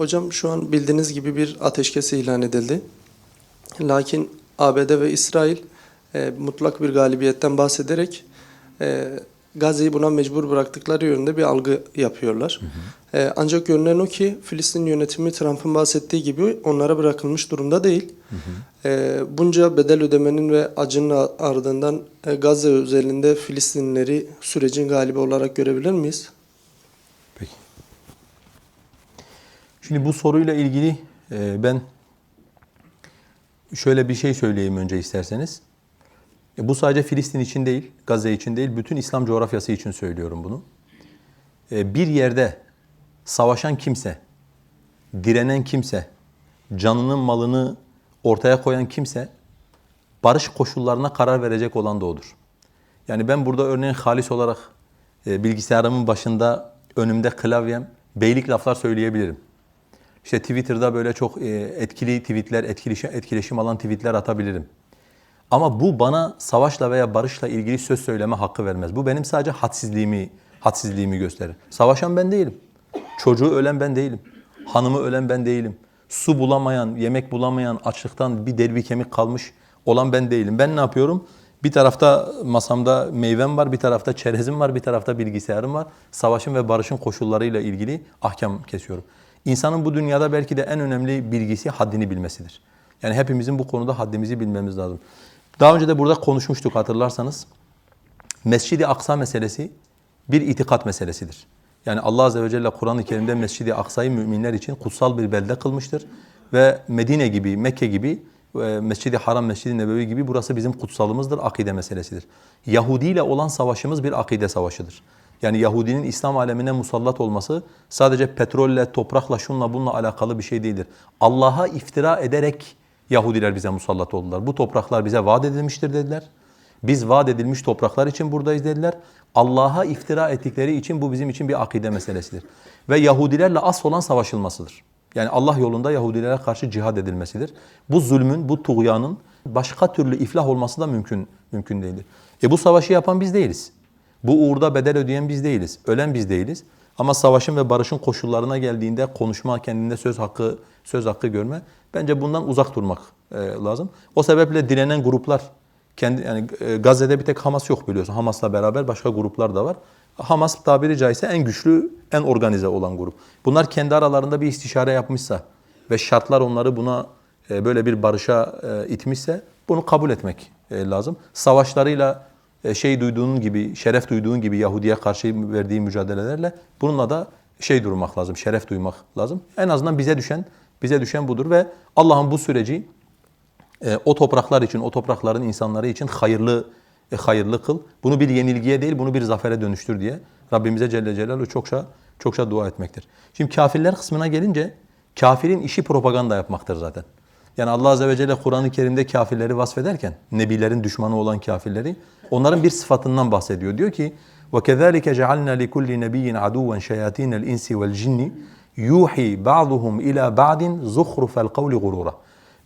Hocam şu an bildiğiniz gibi bir ateşkes ilan edildi. Lakin ABD ve İsrail e, mutlak bir galibiyetten bahsederek e, Gazze'yi buna mecbur bıraktıkları yönünde bir algı yapıyorlar. E, ancak görünen o ki Filistin yönetimi Trump'ın bahsettiği gibi onlara bırakılmış durumda değil. E, bunca bedel ödemenin ve acının ardından e, Gazze özelinde Filistinlileri sürecin galibi olarak görebilir miyiz? Şimdi bu soruyla ilgili e, ben şöyle bir şey söyleyeyim önce isterseniz. E, bu sadece Filistin için değil, Gazze için değil, bütün İslam coğrafyası için söylüyorum bunu. E, bir yerde savaşan kimse, direnen kimse, canının malını ortaya koyan kimse barış koşullarına karar verecek olan da odur. Yani ben burada örneğin halis olarak bilgisayarımın başında önümde klavyem beylik laflar söyleyebilirim. İşte Twitter'da böyle çok e, etkili tweetler, etkileşim, etkileşim alan tweetler atabilirim. Ama bu bana savaşla veya barışla ilgili söz söyleme hakkı vermez. Bu benim sadece hadsizliğimi, hadsizliğimi gösterir. Savaşan ben değilim. Çocuğu ölen ben değilim. Hanımı ölen ben değilim. Su bulamayan, yemek bulamayan, açlıktan bir deri bir kemik kalmış olan ben değilim. Ben ne yapıyorum? Bir tarafta masamda meyvem var, bir tarafta çerezim var, bir tarafta bilgisayarım var. Savaşın ve barışın koşullarıyla ilgili ahkam kesiyorum. İnsanın bu dünyada belki de en önemli bilgisi haddini bilmesidir. Yani hepimizin bu konuda haddimizi bilmemiz lazım. Daha önce de burada konuşmuştuk hatırlarsanız. Mescid-i Aksa meselesi bir itikat meselesidir. Yani Allah Azze ve Celle Kur'an-ı Kerim'de Mescid-i Aksa'yı müminler için kutsal bir belde kılmıştır. Ve Medine gibi, Mekke gibi, e, Mescid-i Haram, Mescid-i Nebevi gibi burası bizim kutsalımızdır, akide meselesidir. Yahudi ile olan savaşımız bir akide savaşıdır. Yani Yahudinin İslam alemine musallat olması sadece petrolle, toprakla, şunla bununla alakalı bir şey değildir. Allah'a iftira ederek Yahudiler bize musallat oldular. Bu topraklar bize vaat edilmiştir dediler. Biz vaat edilmiş topraklar için buradayız dediler. Allah'a iftira ettikleri için bu bizim için bir akide meselesidir. Ve Yahudilerle asıl olan savaşılmasıdır. Yani Allah yolunda Yahudilere karşı cihad edilmesidir. Bu zulmün, bu tuğyanın başka türlü iflah olması da mümkün mümkün değildir. E bu savaşı yapan biz değiliz. Bu uğurda bedel ödeyen biz değiliz. Ölen biz değiliz. Ama savaşın ve barışın koşullarına geldiğinde konuşma, kendinde söz hakkı söz hakkı görme bence bundan uzak durmak e, lazım. O sebeple direnen gruplar kendi yani e, Gazze'de bir tek Hamas yok biliyorsun. Hamas'la beraber başka gruplar da var. Hamas tabiri caizse en güçlü, en organize olan grup. Bunlar kendi aralarında bir istişare yapmışsa ve şartlar onları buna e, böyle bir barışa itmişse bunu kabul etmek lazım. Savaşlarıyla şey duyduğun gibi, şeref duyduğun gibi Yahudi'ye karşı verdiği mücadelelerle bununla da şey durmak lazım, şeref duymak lazım. En azından bize düşen bize düşen budur ve Allah'ın bu süreci e, o topraklar için, o toprakların insanları için hayırlı e, hayırlı kıl. Bunu bir yenilgiye değil, bunu bir zafere dönüştür diye Rabbimize Celle Celaluhu çokça çokça dua etmektir. Şimdi kafirler kısmına gelince kafirin işi propaganda yapmaktır zaten. Yani Allah Azze ve Celle Kur'an-ı Kerim'de kafirleri vasfederken, nebilerin düşmanı olan kafirleri, onların bir sıfatından bahsediyor. Diyor ki, وَكَذَٰلِكَ جَعَلْنَا لِكُلِّ نَب۪يٍّ عَدُوًا شَيَاتِينَ الْاِنْسِ وَالْجِنِّ yuhi ba'duhum ila ba'din zuhrufel kavli gurura.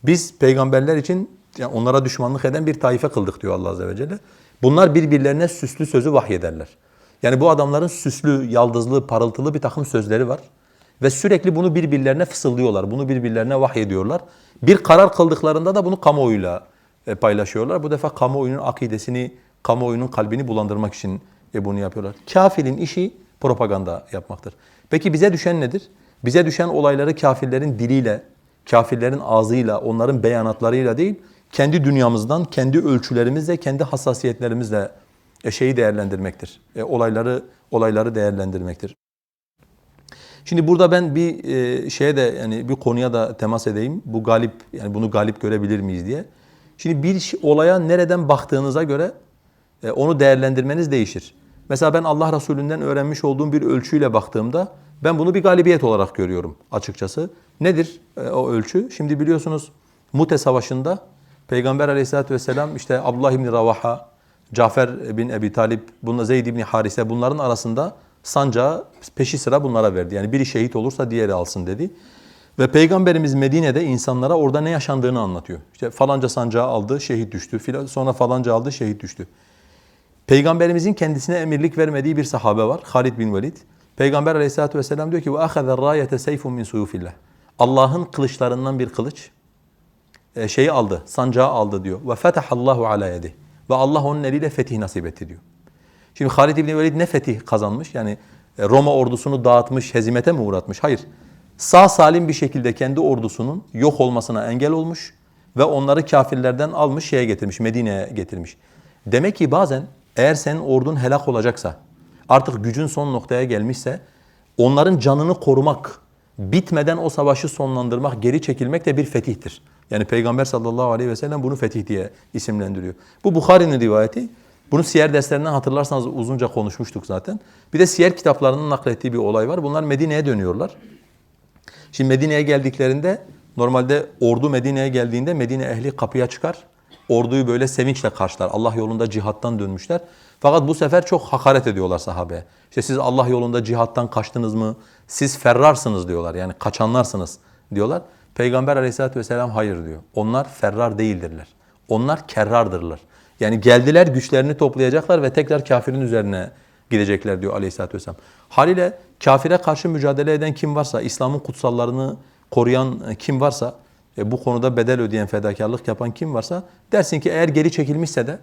Biz peygamberler için yani onlara düşmanlık eden bir taife kıldık diyor Allah azze ve celle. Bunlar birbirlerine süslü sözü vahyederler. Yani bu adamların süslü, yaldızlı, parıltılı bir takım sözleri var. Ve sürekli bunu birbirlerine fısıldıyorlar. Bunu birbirlerine vahyediyorlar. Bir karar kıldıklarında da bunu kamuoyuyla e, paylaşıyorlar. Bu defa kamuoyunun akidesini, kamuoyunun kalbini bulandırmak için e, bunu yapıyorlar. Kafirin işi propaganda yapmaktır. Peki bize düşen nedir? Bize düşen olayları kafirlerin diliyle, kafirlerin ağzıyla, onların beyanatlarıyla değil, kendi dünyamızdan, kendi ölçülerimizle, kendi hassasiyetlerimizle e, şeyi değerlendirmektir. Olayları olayları değerlendirmektir. Şimdi burada ben bir e, şeye de yani bir konuya da temas edeyim. Bu galip yani bunu galip görebilir miyiz diye. Şimdi bir olaya nereden baktığınıza göre e, onu değerlendirmeniz değişir. Mesela ben Allah Resulü'nden öğrenmiş olduğum bir ölçüyle baktığımda ben bunu bir galibiyet olarak görüyorum açıkçası. Nedir e, o ölçü? Şimdi biliyorsunuz Mute Savaşı'nda Peygamber Aleyhisselatü vesselam işte Abdullah İbni Ravaha, Cafer bin Ebi Talip, bununla Zeyd İbni Harise bunların arasında sancağı peşi sıra bunlara verdi. Yani biri şehit olursa diğeri alsın dedi. Ve Peygamberimiz Medine'de insanlara orada ne yaşandığını anlatıyor. İşte falanca sancağı aldı, şehit düştü. Sonra falanca aldı, şehit düştü. Peygamberimizin kendisine emirlik vermediği bir sahabe var. Halid bin Velid. Peygamber aleyhissalatü vesselam diyor ki وَاَخَذَ الرَّايَةَ سَيْفٌ مِنْ سُيُوفِ اللّٰهِ Allah'ın kılıçlarından bir kılıç e, şeyi aldı, sancağı aldı diyor. Ve fetahallahu ala yedi. Ve Allah onun eliyle fetih nasip etti diyor. Şimdi Halid İbni Velid ne fetih kazanmış? Yani e, Roma ordusunu dağıtmış, hezimete mi uğratmış? Hayır. Sağ salim bir şekilde kendi ordusunun yok olmasına engel olmuş ve onları kafirlerden almış şeye getirmiş, Medine'ye getirmiş. Demek ki bazen eğer senin ordun helak olacaksa, artık gücün son noktaya gelmişse onların canını korumak, bitmeden o savaşı sonlandırmak, geri çekilmek de bir fetihtir. Yani Peygamber sallallahu aleyhi ve sellem bunu fetih diye isimlendiriyor. Bu Bukhari'nin rivayeti. Bunu siyer derslerinden hatırlarsanız uzunca konuşmuştuk zaten. Bir de siyer kitaplarının naklettiği bir olay var. Bunlar Medine'ye dönüyorlar. Şimdi Medine'ye geldiklerinde normalde ordu Medine'ye geldiğinde Medine ehli kapıya çıkar. Orduyu böyle sevinçle karşılar. Allah yolunda cihattan dönmüşler. Fakat bu sefer çok hakaret ediyorlar sahabeye. İşte siz Allah yolunda cihattan kaçtınız mı? Siz ferrarsınız diyorlar. Yani kaçanlarsınız diyorlar. Peygamber aleyhissalatü vesselam hayır diyor. Onlar ferrar değildirler. Onlar kerrardırlar. Yani geldiler güçlerini toplayacaklar ve tekrar kafirin üzerine gidecekler diyor aleyhissalatü vesselam. Haliyle kafire karşı mücadele eden kim varsa, İslam'ın kutsallarını koruyan kim varsa, e, bu konuda bedel ödeyen, fedakarlık yapan kim varsa dersin ki eğer geri çekilmişse de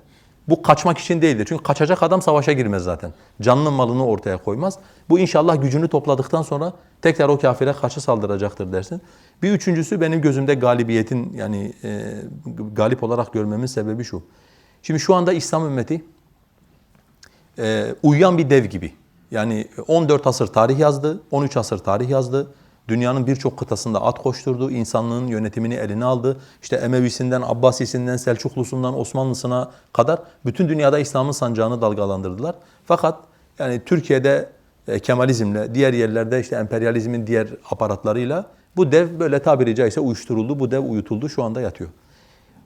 bu kaçmak için değildir. Çünkü kaçacak adam savaşa girmez zaten. Canlı malını ortaya koymaz. Bu inşallah gücünü topladıktan sonra tekrar o kafire karşı saldıracaktır dersin. Bir üçüncüsü benim gözümde galibiyetin yani e, galip olarak görmemin sebebi şu. Şimdi şu anda İslam ümmeti e, uyuyan bir dev gibi. Yani 14 asır tarih yazdı, 13 asır tarih yazdı. Dünyanın birçok kıtasında at koşturdu, insanlığın yönetimini eline aldı. İşte Emevisinden, Abbasisinden, Selçuklusundan, Osmanlısına kadar bütün dünyada İslam'ın sancağını dalgalandırdılar. Fakat yani Türkiye'de e, Kemalizmle, diğer yerlerde işte emperyalizmin diğer aparatlarıyla bu dev böyle tabiri caizse uyuşturuldu, bu dev uyutuldu, şu anda yatıyor.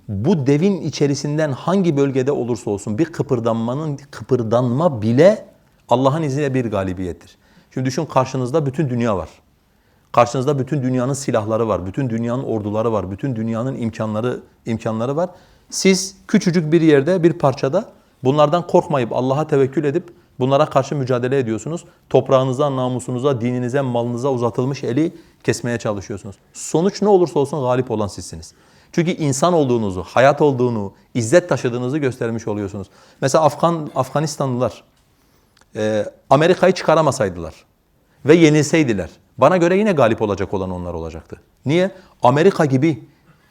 Bu devin içerisinden hangi bölgede olursa olsun bir kıpırdanmanın kıpırdanma bile Allah'ın izniyle bir galibiyettir. Şimdi düşün karşınızda bütün dünya var. Karşınızda bütün dünyanın silahları var, bütün dünyanın orduları var, bütün dünyanın imkanları imkanları var. Siz küçücük bir yerde, bir parçada bunlardan korkmayıp Allah'a tevekkül edip bunlara karşı mücadele ediyorsunuz. Toprağınıza, namusunuza, dininize, malınıza uzatılmış eli kesmeye çalışıyorsunuz. Sonuç ne olursa olsun galip olan sizsiniz. Çünkü insan olduğunuzu, hayat olduğunu, izzet taşıdığınızı göstermiş oluyorsunuz. Mesela Afgan Afganistanlılar e, Amerika'yı çıkaramasaydılar ve yenilseydiler bana göre yine galip olacak olan onlar olacaktı. Niye? Amerika gibi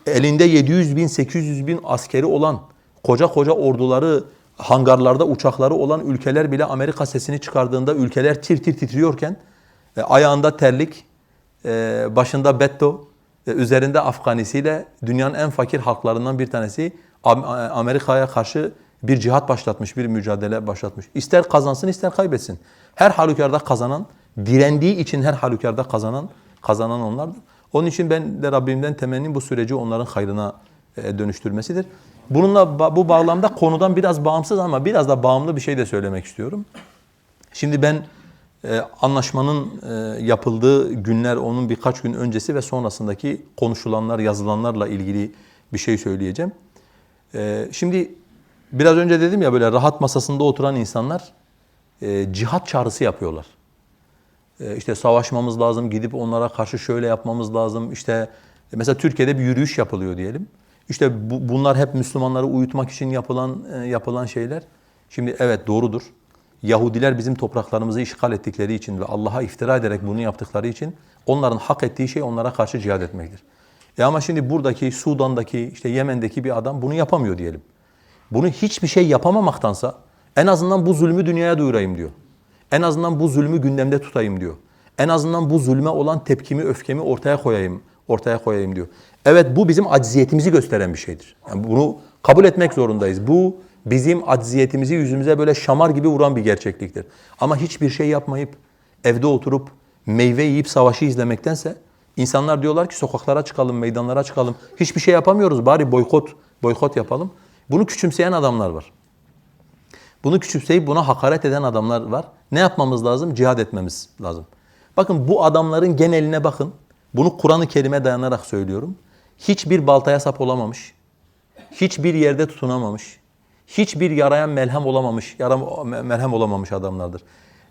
elinde 700 bin, 800 bin askeri olan, koca koca orduları, hangarlarda uçakları olan ülkeler bile Amerika sesini çıkardığında ülkeler tir tir titriyorken e, ayağında terlik, e, başında betto, üzerinde Afganisiyle dünyanın en fakir halklarından bir tanesi Am- Amerika'ya karşı bir cihat başlatmış, bir mücadele başlatmış. İster kazansın ister kaybetsin. Her halükarda kazanan, direndiği için her halükarda kazanan, kazanan onlardır. Onun için ben de Rabbimden temennim bu süreci onların hayrına e, dönüştürmesidir. Bununla bu bağlamda konudan biraz bağımsız ama biraz da bağımlı bir şey de söylemek istiyorum. Şimdi ben anlaşmanın e, yapıldığı günler, onun birkaç gün öncesi ve sonrasındaki konuşulanlar, yazılanlarla ilgili bir şey söyleyeceğim. E, şimdi biraz önce dedim ya böyle rahat masasında oturan insanlar e, cihat çağrısı yapıyorlar. E, işte savaşmamız lazım, gidip onlara karşı şöyle yapmamız lazım. İşte mesela Türkiye'de bir yürüyüş yapılıyor diyelim. İşte bu, bunlar hep Müslümanları uyutmak için yapılan yapılan şeyler. Şimdi evet doğrudur. Yahudiler bizim topraklarımızı işgal ettikleri için ve Allah'a iftira ederek bunu yaptıkları için onların hak ettiği şey onlara karşı cihad etmektir. E ama şimdi buradaki Sudan'daki işte Yemen'deki bir adam bunu yapamıyor diyelim. Bunu hiçbir şey yapamamaktansa en azından bu zulmü dünyaya duyurayım diyor. En azından bu zulmü gündemde tutayım diyor. En azından bu zulme olan tepkimi, öfkemi ortaya koyayım, ortaya koyayım diyor. Evet bu bizim acziyetimizi gösteren bir şeydir. Yani bunu kabul etmek zorundayız. Bu bizim acziyetimizi yüzümüze böyle şamar gibi vuran bir gerçekliktir. Ama hiçbir şey yapmayıp evde oturup meyve yiyip savaşı izlemektense insanlar diyorlar ki sokaklara çıkalım, meydanlara çıkalım. Hiçbir şey yapamıyoruz bari boykot boykot yapalım. Bunu küçümseyen adamlar var. Bunu küçümseyip buna hakaret eden adamlar var. Ne yapmamız lazım? Cihad etmemiz lazım. Bakın bu adamların geneline bakın. Bunu Kur'an-ı Kerim'e dayanarak söylüyorum. Hiçbir baltaya sap olamamış. Hiçbir yerde tutunamamış. Hiçbir yarayan melhem olamamış, yara melhem olamamış adamlardır.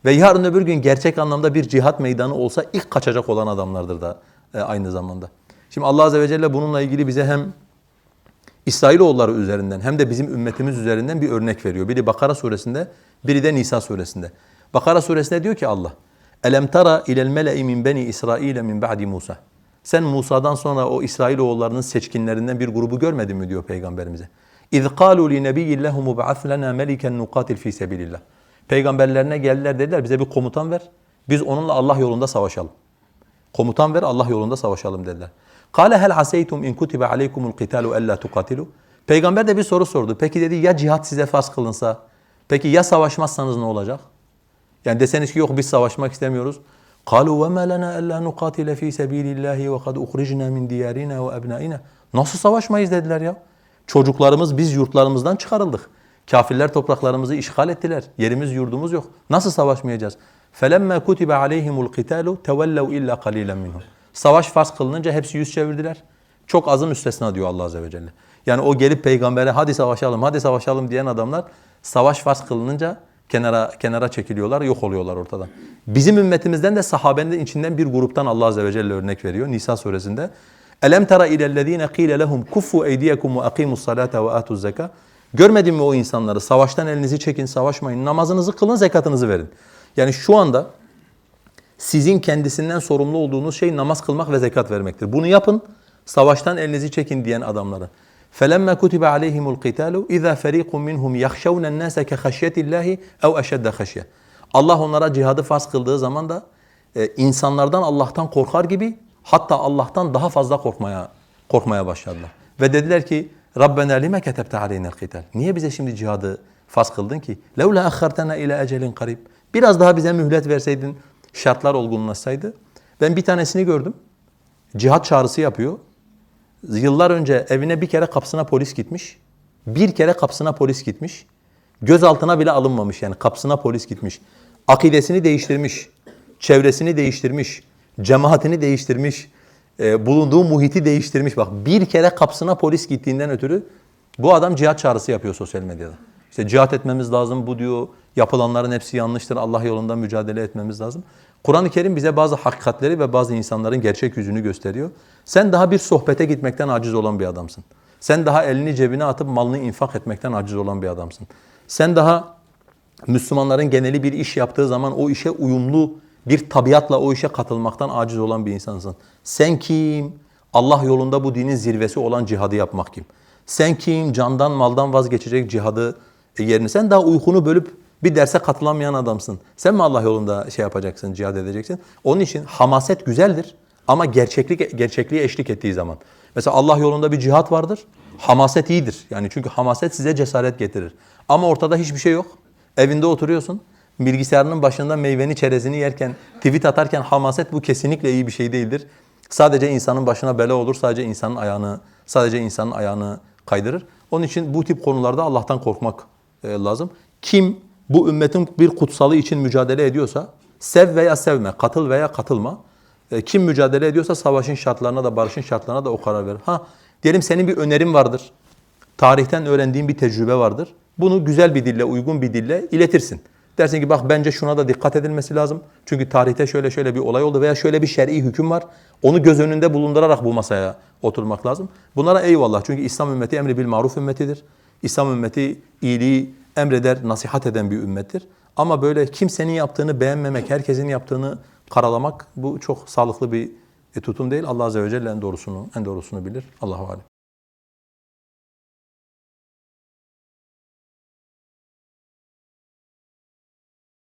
Ve yarın öbür gün gerçek anlamda bir cihat meydanı olsa ilk kaçacak olan adamlardır da e, aynı zamanda. Şimdi Allah Azze ve Celle bununla ilgili bize hem İsrailoğulları üzerinden hem de bizim ümmetimiz üzerinden bir örnek veriyor. Biri Bakara suresinde, biri de Nisa suresinde. Bakara suresinde diyor ki Allah, Elem tara ilel mele'i min beni İsrail min ba'di Musa. Sen Musa'dan sonra o İsrailoğullarının seçkinlerinden bir grubu görmedin mi diyor peygamberimize. İz qalu li nebiyyin lehu mub'ath lana meliken nuqatil fi sabilillah. Peygamberlerine geldiler dediler bize bir komutan ver. Biz onunla Allah yolunda savaşalım. Komutan ver Allah yolunda savaşalım dediler. Kale hel aseytum in kutiba aleykumul qitalu alla tuqatilu. Peygamber de bir soru sordu. Peki dedi ya cihat size farz kılınsa? Peki ya savaşmazsanız ne olacak? Yani deseniz ki yok biz savaşmak istemiyoruz. قالوا وما لنا ألا نقاتل في سبيل الله وقد أخرجنا من ديارنا وأبنائنا. Nasıl savaşmayız dediler ya. Çocuklarımız biz yurtlarımızdan çıkarıldık. Kafirler topraklarımızı işgal ettiler. Yerimiz yurdumuz yok. Nasıl savaşmayacağız? فَلَمَّا كُتِبَ عَلَيْهِمُ الْقِتَالُ تَوَلَّوْا إِلَّا قَلِيلًا مِنْهُمْ Savaş farz kılınınca hepsi yüz çevirdiler. Çok azın üstesine diyor Allah Azze ve Celle. Yani o gelip peygambere hadi savaşalım, hadi savaşalım diyen adamlar savaş farz kılınınca kenara kenara çekiliyorlar, yok oluyorlar ortadan. Bizim ümmetimizden de sahabenin içinden bir gruptan Allah Azze ve Celle örnek veriyor Nisa suresinde. Elem tara ilellezine qile lehum kuffu eydiyekum ve aqimus salata ve atuz zeka. Görmedin mi o insanları? Savaştan elinizi çekin, savaşmayın. Namazınızı kılın, zekatınızı verin. Yani şu anda sizin kendisinden sorumlu olduğunuz şey namaz kılmak ve zekat vermektir. Bunu yapın, savaştan elinizi çekin diyen adamları. فَلَمَّا كُتِبَ عَلَيْهِمُ الْقِتَالُ اِذَا فَر۪يقٌ مِّنْهُمْ يَخْشَوْنَ النَّاسَ كَخَشْيَةِ اللّٰهِ اَوْ اَشَدَّ خَشْيَةً Allah onlara cihadı farz kıldığı zaman da e, insanlardan Allah'tan korkar gibi hatta Allah'tan daha fazla korkmaya korkmaya başladılar. Ve dediler ki Rabbena lime ketebte aleyna qital. Niye bize şimdi cihadı farz kıldın ki? Levla akhartana ila ecelin karib. Biraz daha bize mühlet verseydin, şartlar olgunlaşsaydı. Ben bir tanesini gördüm. Cihat çağrısı yapıyor. Yıllar önce evine bir kere kapısına polis gitmiş. Bir kere kapısına polis gitmiş. Gözaltına bile alınmamış yani kapısına polis gitmiş. Akidesini değiştirmiş. Çevresini değiştirmiş. Cemaatini değiştirmiş. e, bulunduğu muhiti değiştirmiş. Bak bir kere kapısına polis gittiğinden ötürü bu adam cihat çağrısı yapıyor sosyal medyada. İşte cihat etmemiz lazım bu diyor. Yapılanların hepsi yanlıştır. Allah yolunda mücadele etmemiz lazım. Kur'an-ı Kerim bize bazı hakikatleri ve bazı insanların gerçek yüzünü gösteriyor. Sen daha bir sohbete gitmekten aciz olan bir adamsın. Sen daha elini cebine atıp malını infak etmekten aciz olan bir adamsın. Sen daha Müslümanların geneli bir iş yaptığı zaman o işe uyumlu bir tabiatla o işe katılmaktan aciz olan bir insansın. Sen kim? Allah yolunda bu dinin zirvesi olan cihadı yapmak kim? Sen kim? Candan maldan vazgeçecek cihadı yerini. Sen daha uykunu bölüp bir derse katılamayan adamsın. Sen mi Allah yolunda şey yapacaksın, cihad edeceksin? Onun için hamaset güzeldir ama gerçeklik gerçekliğe eşlik ettiği zaman. Mesela Allah yolunda bir cihat vardır. Hamaset iyidir. Yani çünkü hamaset size cesaret getirir. Ama ortada hiçbir şey yok. Evinde oturuyorsun. Bilgisayarının başında meyveni çerezini yerken, tweet atarken hamaset bu kesinlikle iyi bir şey değildir. Sadece insanın başına bela olur. Sadece insanın ayağını sadece insanın ayağını kaydırır. Onun için bu tip konularda Allah'tan korkmak e, lazım. Kim bu ümmetin bir kutsalı için mücadele ediyorsa sev veya sevme, katıl veya katılma. E, kim mücadele ediyorsa savaşın şartlarına da barışın şartlarına da o karar verir. Ha diyelim senin bir önerin vardır. Tarihten öğrendiğin bir tecrübe vardır. Bunu güzel bir dille, uygun bir dille iletirsin. Dersin ki bak bence şuna da dikkat edilmesi lazım. Çünkü tarihte şöyle şöyle bir olay oldu veya şöyle bir şer'i hüküm var. Onu göz önünde bulundurarak bu masaya oturmak lazım. Bunlara eyvallah. Çünkü İslam ümmeti emri bil maruf ümmetidir. İslam ümmeti iyiliği emreder, nasihat eden bir ümmettir. Ama böyle kimsenin yaptığını beğenmemek, herkesin yaptığını karalamak bu çok sağlıklı bir tutum değil. Allah Azze ve Celle en doğrusunu, en doğrusunu bilir. Allahu alem.